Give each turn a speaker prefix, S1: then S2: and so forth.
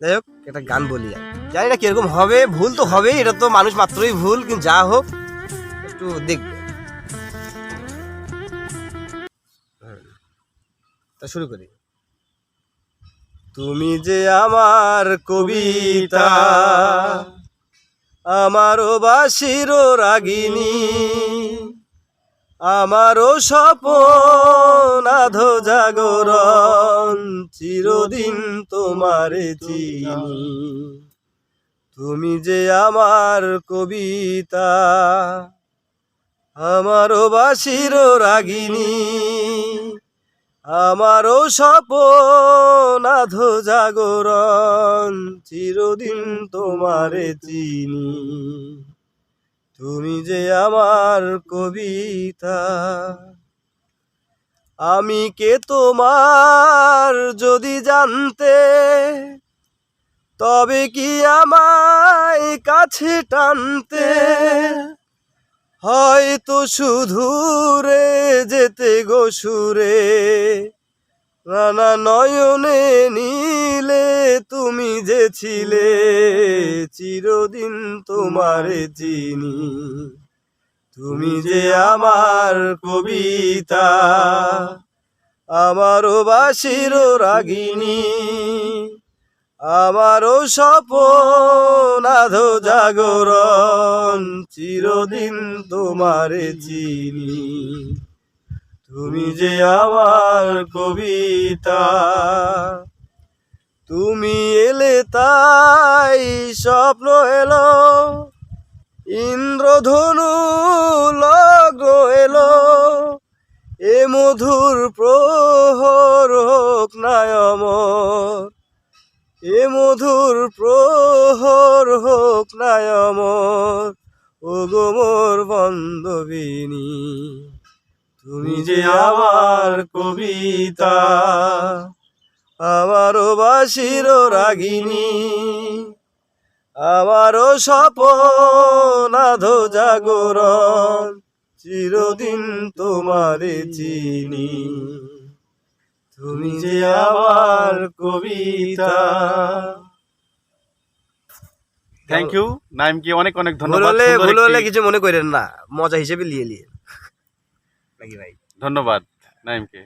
S1: যাই হোক, একটা গান বলি আর। জানি না কীরকম হবে, ভুল তো হবেই, এটা তো মানুষ মাত্রই ভুল, কিন্তু যা হোক, একটু দেখবে। তা শুরু করি। তুমি যে আমার কবিতা, আমারও বাসির রাগিনী, আমারও স্বপন আধো জাগরণ চিরদিন তোমারে চিনি। তুমি যে আমার কবিতা আমারও বাসির রাগিনী আমারও স্বপন আধো জাগরণ চিরদিন তোমারে চিনি। তুমি যে আমার কবিতা আমি কে তোমার যদি জানতে? তবে কি আমায় কাছে টানতে? হয়তো শুধু রে যেতে গো সুরে। নানা নয়নে নীলে তুমি যে ছিলে, চিরদিন তোমারে চিনি। তুমি যে আমার কবিতা, আমারও বাসির রাগিনী, আমারও স্বপন আধো জাগরণ, চিরদিন তোমারে চিনি। তুমি যে আমার কবিতা, তুমি এলে তাই স্বপ্ন এলো। ইন্দ্রধনু লগ্ন এলো। এ মধুর প্রহর হোক নায়মর এ মধুর প্রহর হোক নায়মর ও গোমর বন্ধবিনী, তুমি যে আমার কবিতা, আমারও বাসির রাগিনী আমারও স্বপন আধো জাগরণ চিরদিন তোমারে চিনি। তুমি যে আমার কবিতা।
S2: থ্যাংক ইউ নাইমকে অনেক অনেক ধন্যবাদ।
S1: ভুল হলে কিছু মনে করেন না। মজা হিসেবে নিয়ে নিয়ে নাকি ভাই?
S2: ধন্যবাদ নাইমকে